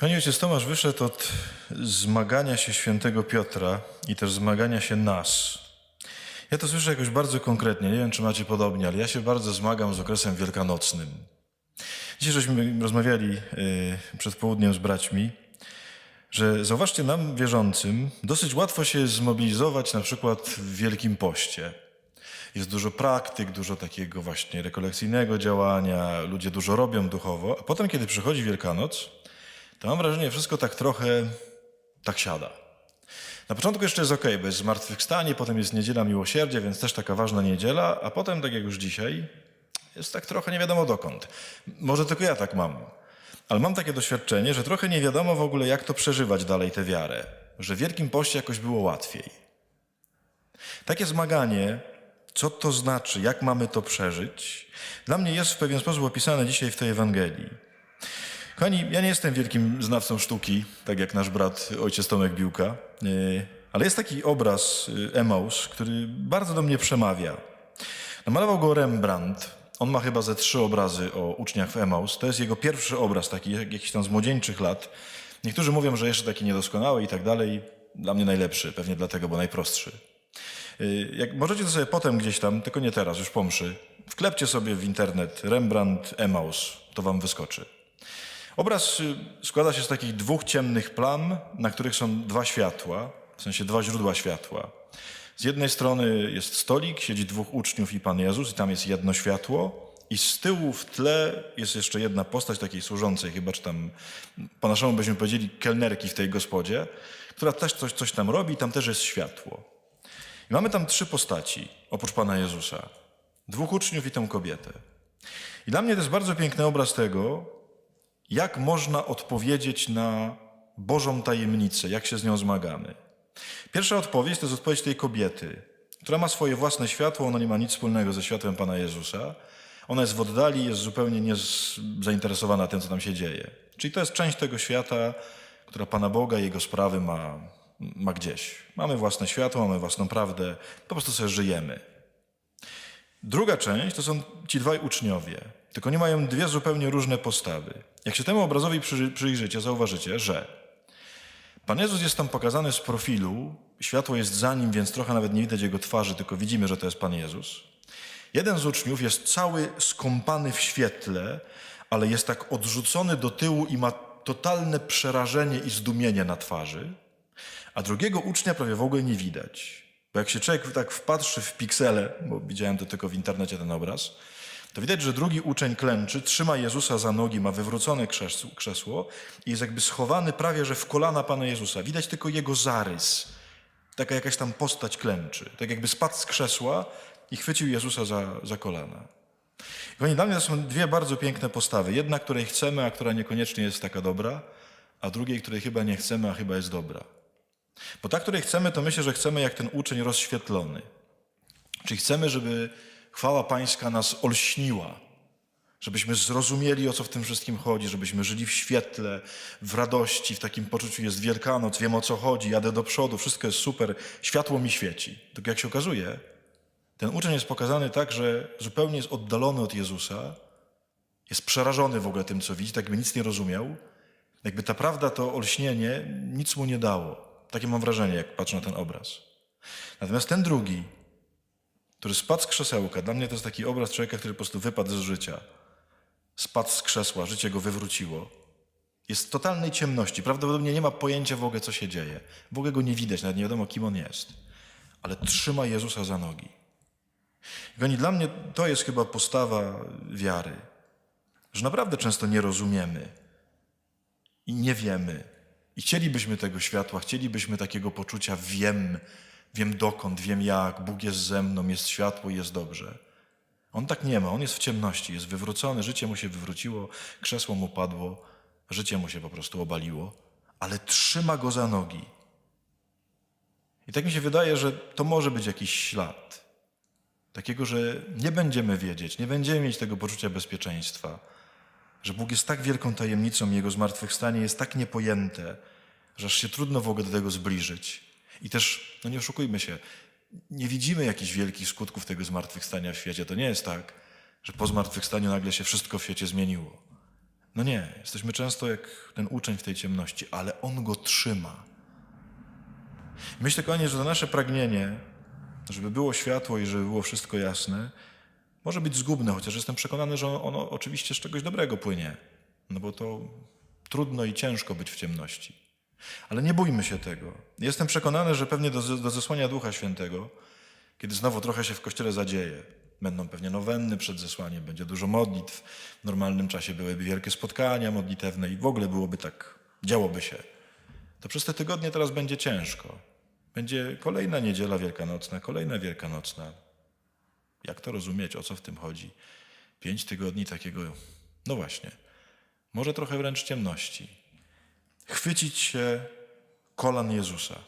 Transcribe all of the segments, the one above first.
Kochani ojciec Tomasz wyszedł od zmagania się świętego Piotra i też zmagania się nas. Ja to słyszę jakoś bardzo konkretnie, nie wiem czy macie podobnie, ale ja się bardzo zmagam z okresem wielkanocnym. Dzisiaj żeśmy rozmawiali y, przed południem z braćmi, że zauważcie nam, wierzącym, dosyć łatwo się zmobilizować na przykład w Wielkim Poście. Jest dużo praktyk, dużo takiego właśnie rekolekcyjnego działania, ludzie dużo robią duchowo, a potem, kiedy przychodzi Wielkanoc, to mam wrażenie, że wszystko tak trochę tak siada. Na początku jeszcze jest ok, bo jest zmartwychwstanie, potem jest niedziela miłosierdzia, więc też taka ważna niedziela, a potem, tak jak już dzisiaj, jest tak trochę nie wiadomo dokąd. Może tylko ja tak mam. Ale mam takie doświadczenie, że trochę nie wiadomo w ogóle, jak to przeżywać dalej tę wiarę. Że w Wielkim Poście jakoś było łatwiej. Takie zmaganie, co to znaczy, jak mamy to przeżyć, dla mnie jest w pewien sposób opisane dzisiaj w tej Ewangelii. Kochani, ja nie jestem wielkim znawcą sztuki, tak jak nasz brat ojciec Tomek Biłka, yy, ale jest taki obraz Emaus, który bardzo do mnie przemawia. Namalował go Rembrandt. On ma chyba ze trzy obrazy o uczniach w Emaus. To jest jego pierwszy obraz, taki jak- jakiś tam z młodzieńczych lat. Niektórzy mówią, że jeszcze taki niedoskonały i tak dalej. Dla mnie najlepszy, pewnie dlatego, bo najprostszy. Yy, Jak możecie to sobie potem gdzieś tam, tylko nie teraz, już po mszy, wklepcie sobie w internet Rembrandt Emaus, to wam wyskoczy. Obraz y, składa się z takich dwóch ciemnych plam, na których są dwa światła, w sensie dwa źródła światła. Z jednej strony jest stolik, siedzi dwóch uczniów i Pan Jezus i tam jest jedno światło i z tyłu w tle jest jeszcze jedna postać takiej służącej, chyba czy tam po naszemu byśmy powiedzieli kelnerki w tej gospodzie, która też coś, coś tam robi tam też jest światło. I mamy tam trzy postaci, oprócz Pana Jezusa. Dwóch uczniów i tę kobietę. I dla mnie to jest bardzo piękny obraz tego, jak można odpowiedzieć na Bożą tajemnicę, jak się z nią zmagamy. Pierwsza odpowiedź to jest odpowiedź tej kobiety, która ma swoje własne światło, ona nie ma nic wspólnego ze światłem Pana Jezusa. Ona jest w oddali, jest zupełnie nie z- zainteresowana tym, co tam się dzieje. Czyli to jest część tego świata, która Pana Boga i Jego sprawy ma, ma gdzieś. Mamy własne światło, mamy własną prawdę, po prostu sobie żyjemy. Druga część to są ci dwaj uczniowie, tylko oni mają dwie zupełnie różne postawy. Jak się temu obrazowi przyjrzy- przyjrzycie, zauważycie, że Pan Jezus jest tam pokazany z profilu, światło jest za nim, więc trochę nawet nie widać jego twarzy, tylko widzimy, że to jest Pan Jezus. Jeden z uczniów jest cały skąpany w świetle, ale jest tak odrzucony do tyłu i ma totalne przerażenie i zdumienie na twarzy, a drugiego ucznia prawie w ogóle nie widać. Bo jak się człowiek tak wpatrzy w piksele, bo widziałem to tylko w internecie ten obraz, to widać, że drugi uczeń klęczy, trzyma Jezusa za nogi, ma wywrócone krzesło, i jest jakby schowany prawie, że w kolana Pana Jezusa. Widać tylko jego zarys. Taka jakaś tam postać klęczy. Tak jakby spadł z krzesła i chwycił Jezusa za, za kolana. Kochani, dla mnie to są dwie bardzo piękne postawy. Jedna, której chcemy, a która niekoniecznie jest taka dobra, a drugiej, której chyba nie chcemy, a chyba jest dobra. Bo ta, której chcemy, to myślę, że chcemy jak ten uczeń rozświetlony. Czyli chcemy, żeby chwała Pańska nas olśniła, żebyśmy zrozumieli, o co w tym wszystkim chodzi, żebyśmy żyli w świetle, w radości, w takim poczuciu jest Wielkanoc, wiem o co chodzi, jadę do przodu, wszystko jest super, światło mi świeci. Tylko jak się okazuje, ten uczeń jest pokazany tak, że zupełnie jest oddalony od Jezusa, jest przerażony w ogóle tym, co widzi, tak jakby nic nie rozumiał. Jakby ta prawda, to olśnienie nic mu nie dało. Takie mam wrażenie, jak patrzę na ten obraz. Natomiast ten drugi, który spadł z krzesełka, dla mnie to jest taki obraz człowieka, który po prostu wypadł z życia. Spadł z krzesła, życie go wywróciło. Jest w totalnej ciemności. Prawdopodobnie nie ma pojęcia w ogóle, co się dzieje. W ogóle go nie widać, nawet nie wiadomo, kim on jest. Ale trzyma Jezusa za nogi. I kochani, dla mnie to jest chyba postawa wiary. Że naprawdę często nie rozumiemy i nie wiemy. I chcielibyśmy tego światła, chcielibyśmy takiego poczucia wiem, wiem dokąd, wiem jak, Bóg jest ze mną, jest światło jest dobrze. On tak nie ma, on jest w ciemności, jest wywrócony, życie mu się wywróciło, krzesło mu padło, życie mu się po prostu obaliło, ale trzyma go za nogi. I tak mi się wydaje, że to może być jakiś ślad. Takiego, że nie będziemy wiedzieć, nie będziemy mieć tego poczucia bezpieczeństwa, że Bóg jest tak wielką tajemnicą Jego zmartwychwstanie jest tak niepojęte, że aż się trudno w ogóle do tego zbliżyć. I też, no nie oszukujmy się, nie widzimy jakichś wielkich skutków tego zmartwychwstania w świecie. To nie jest tak, że po zmartwychwstaniu nagle się wszystko w świecie zmieniło. No nie, jesteśmy często jak ten uczeń w tej ciemności, ale on go trzyma. Myślę, kochanie, że to nasze pragnienie, żeby było światło i żeby było wszystko jasne, może być zgubne, chociaż jestem przekonany, że ono oczywiście z czegoś dobrego płynie. No bo to trudno i ciężko być w ciemności. Ale nie bójmy się tego. Jestem przekonany, że pewnie do, do zesłania Ducha Świętego, kiedy znowu trochę się w Kościele zadzieje, będą pewnie nowenny przed zesłaniem, będzie dużo modlitw, w normalnym czasie byłyby wielkie spotkania modlitewne i w ogóle byłoby tak, działoby się. To przez te tygodnie teraz będzie ciężko. Będzie kolejna niedziela wielkanocna, kolejna wielkanocna. Jak to rozumieć, o co w tym chodzi? Pięć tygodni takiego, no właśnie, może trochę wręcz ciemności. Chwycić się kolan Jezusa,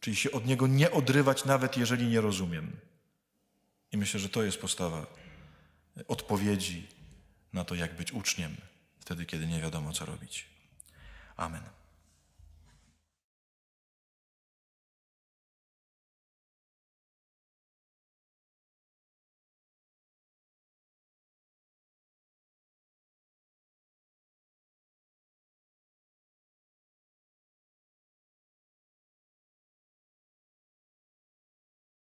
czyli się od Niego nie odrywać, nawet jeżeli nie rozumiem. I myślę, że to jest postawa odpowiedzi na to, jak być uczniem, wtedy, kiedy nie wiadomo, co robić. Amen.